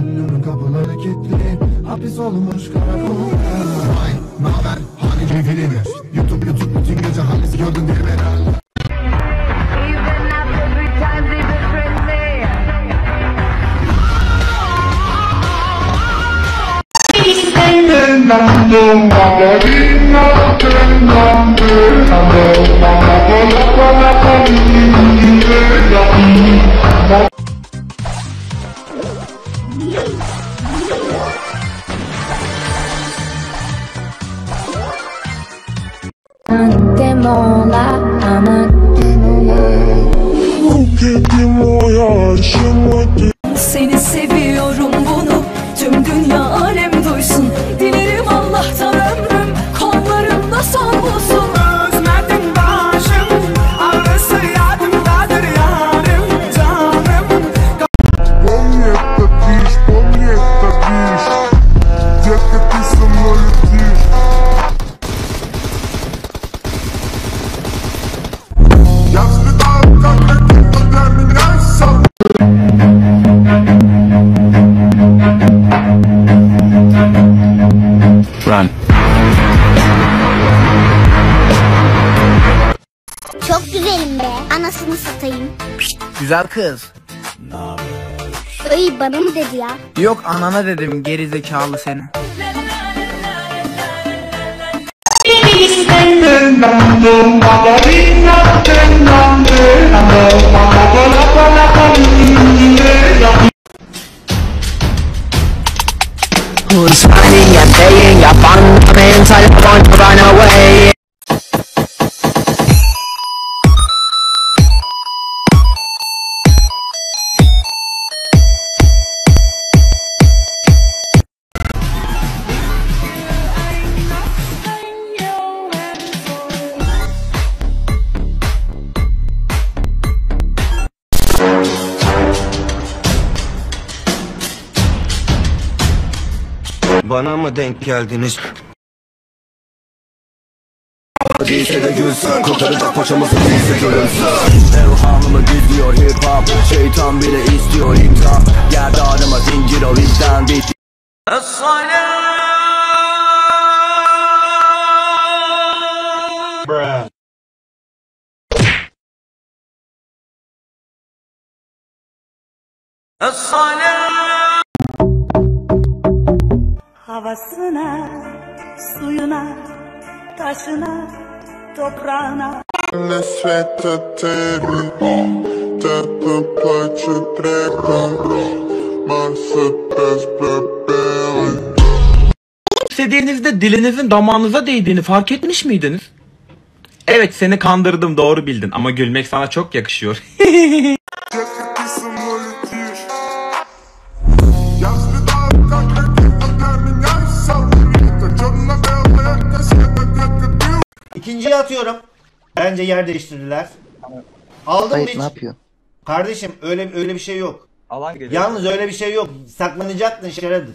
Gönlümün kapıları kilitli. Hapis olmuş karakolda Vay naber hani cevherimi YouTube YouTube bütün gece halis gördün diye beni Even after three times he betrayed me. Seni Güzel kız. Öy bana mı dedi ya? Yok anana dedim geri zekalı seni. Who's finding ya, paying ya, fundamental, I want to run away. Bana mı denk geldiniz? Değilse de gülsün Kurtaracak paçamızı değilse görünsün. Evhamımı gizliyor hip hop Şeytan bile istiyor Yerde arama zincir o yüzden bir Havasına, suyuna, taşına, toprağına На света теби Тата плаче трепа Мерседес бебели İstediğinizde dilinizin damağınıza değdiğini fark etmiş miydiniz? Evet seni kandırdım doğru bildin ama gülmek sana çok yakışıyor. ты İkinciyi atıyorum. Bence yer değiştirdiler. Aldım Hayır hiç. ne yapıyor? Kardeşim öyle öyle bir şey yok. Alan geliyor. Yalnız öyle bir şey yok. Saklanacaktın şerefsiz.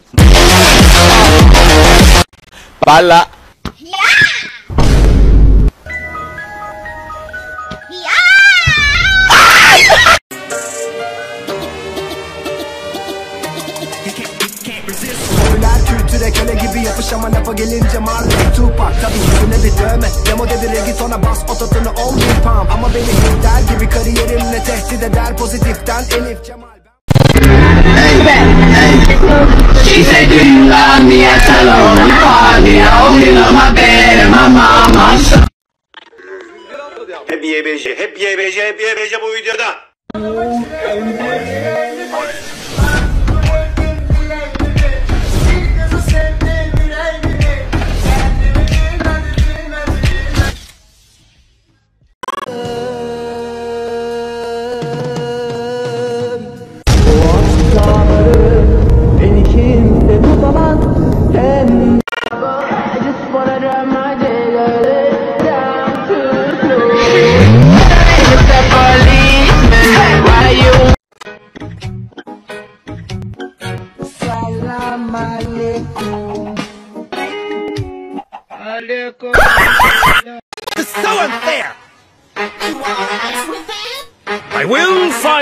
Valla. Yapış ama lafa gelince Marley Tupac Tabi yüzüne bir dövme Demo dedi reggaetona bas ototunu ol bir pump Ama beni der gibi kariyerimle tehdit eder pozitiften Elif Cemal She said, Do you love me? I tell her I'm party. I only love my bed and my son. Hep YBC, hep YBC, hep YBC bu videoda.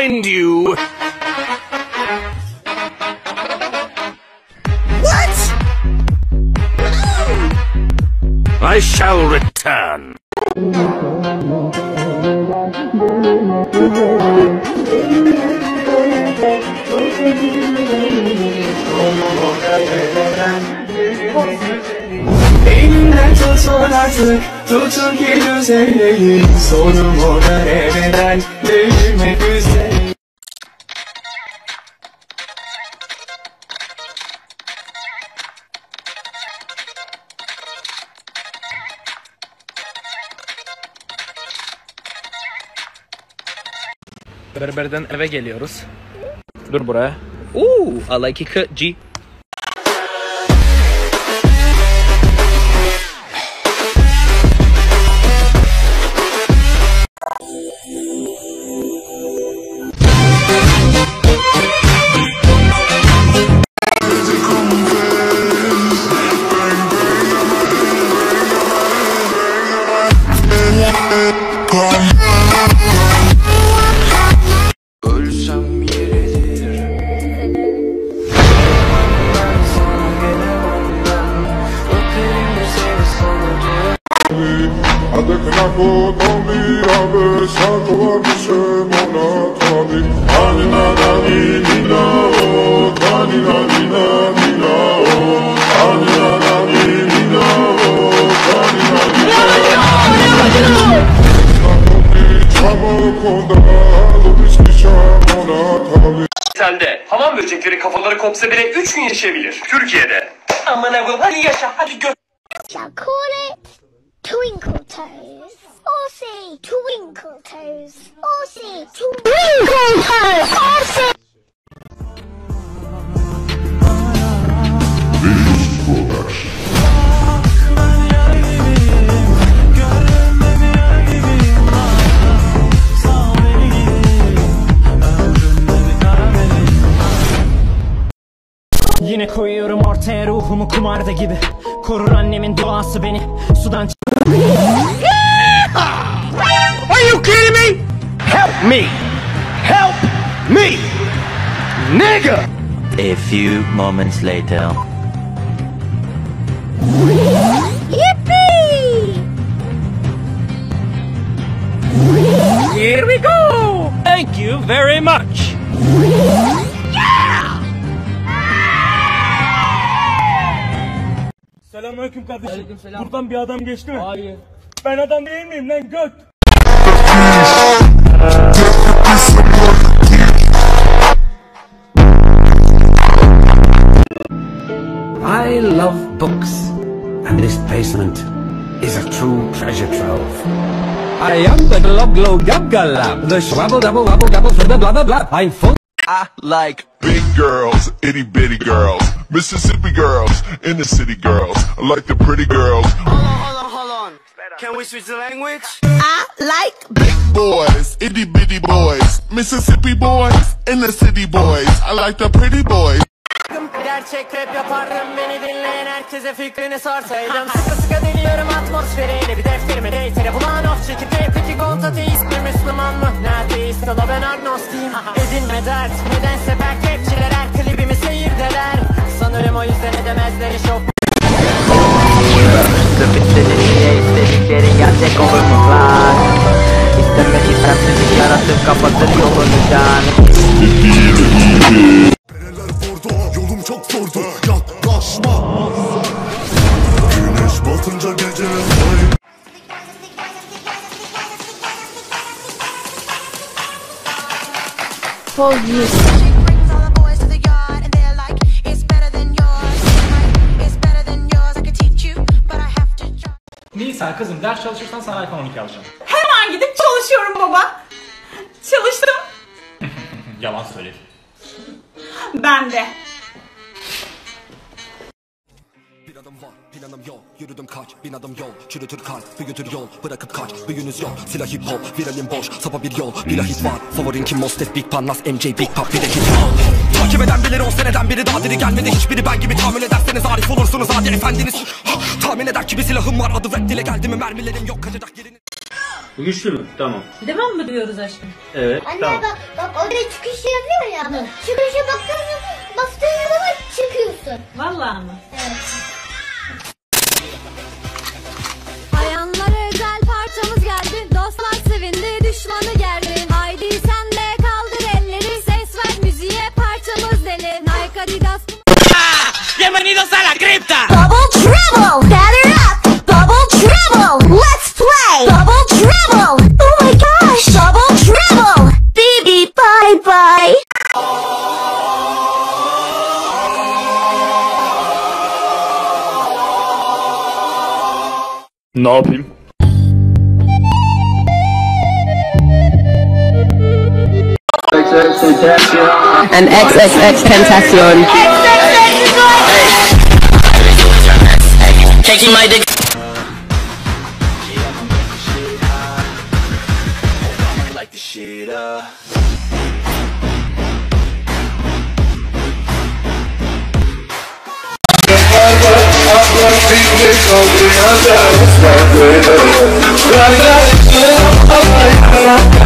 Find you! What? I shall return. Elimden tutun artık Tutun ki düzeleyim Sonum o derebeden Değmek üzere Berberden eve geliyoruz. Dur buraya. Ooh, I like it G. na ni ni na o, ani na ni na o. Czamo konda, lubisz mi monatami Sende hamam böcekleri kafaları kopsa bile 3 gün yaşayabilir. Türkiye'de. Aman abim hadi yaşa hadi gö... Call it Twinkle Toes. Say Twinkle Toes. Say Twinkle Toes. Say Yine koyuyorum ortaya ruhumu kumarda gibi Korur annemin duası beni Sudan me! Help me! Nigga! A few moments later. Yippee! Here we go! Thank you very much! Selamünaleyküm kardeşim. Buradan bir adam geçti mi? Hayır. Ben adam değil miyim lan göt? I love books, and this basement is a true treasure trove. I am the glub glub gub gulab, the swabble double wabble double for the blah blah blah. I'm full. I like big girls, itty bitty girls, Mississippi girls, inner city girls. I like the pretty girls. Hold on, hold on, hold on Can we switch the language? I like Big boys, itty bitty boys, Mississippi boys, inner city boys. I like the pretty boys. Gerçek rap yapardım beni dinleyen herkese fikrini sorsaydım Sıkı sıkı deliyorum atmosferiyle bir defterime deytere Bulan of çekip peki Gontati ismi Müslüman mı? Neredeyse da ben agnostiyim Edinme dert nedense back rapçiler her klibimi seyirdeler Sanırım o yüzden edemezler iş o Istedikleri istedikleri gerçek olurmuşlar İstemedi prensesi yaratıp kapatır yolunu Yolum çok zordu, yaklaşma. Güneş batınca gece for you. Nisa kızım ders çalışırsan sana iPhone 12 alacağım. Çalışıyorum baba. Çalıştım. Yalan söyledin. Ben de. Planım var, planım yok. Yürüdüm kaç, bin adım yol. Çürütür kalp, büyütür yol. Bırakıp kaç, büyünüz yok. Silah hip hop, viralim boş. Sapa bir yol, bir hit var. Favorin kim? Mostet, Big Pan, Nas, MJ, Big Pop Bir de hit Takip eden bilir on seneden biri daha diri gelmedi. Hiçbiri ben gibi tahmin ederseniz arif olursunuz. Hadi efendiniz. Tahmin eder ki bir silahım var. Adı rap dile geldi mi? Mermilerim yok. Kaçacak Bu güçlü mü? Tamam. Devam mı diyoruz aşkım? Evet. Anne tamam. bak bak orada çıkış yazıyor ya. Çıkışa baktığın bastığın zaman çıkıyorsun. Vallahi mı? Bayanlara özel parçamız geldi Dostlar sevindi düşmanı gerdi Haydi sen de kaldır elleri Ses ver müziğe parçamız deli Nike Adidas Bienvenidos a la cripta. Double treble Ne yapayım? An XXX Tentacion. Taking my dick. Yeah.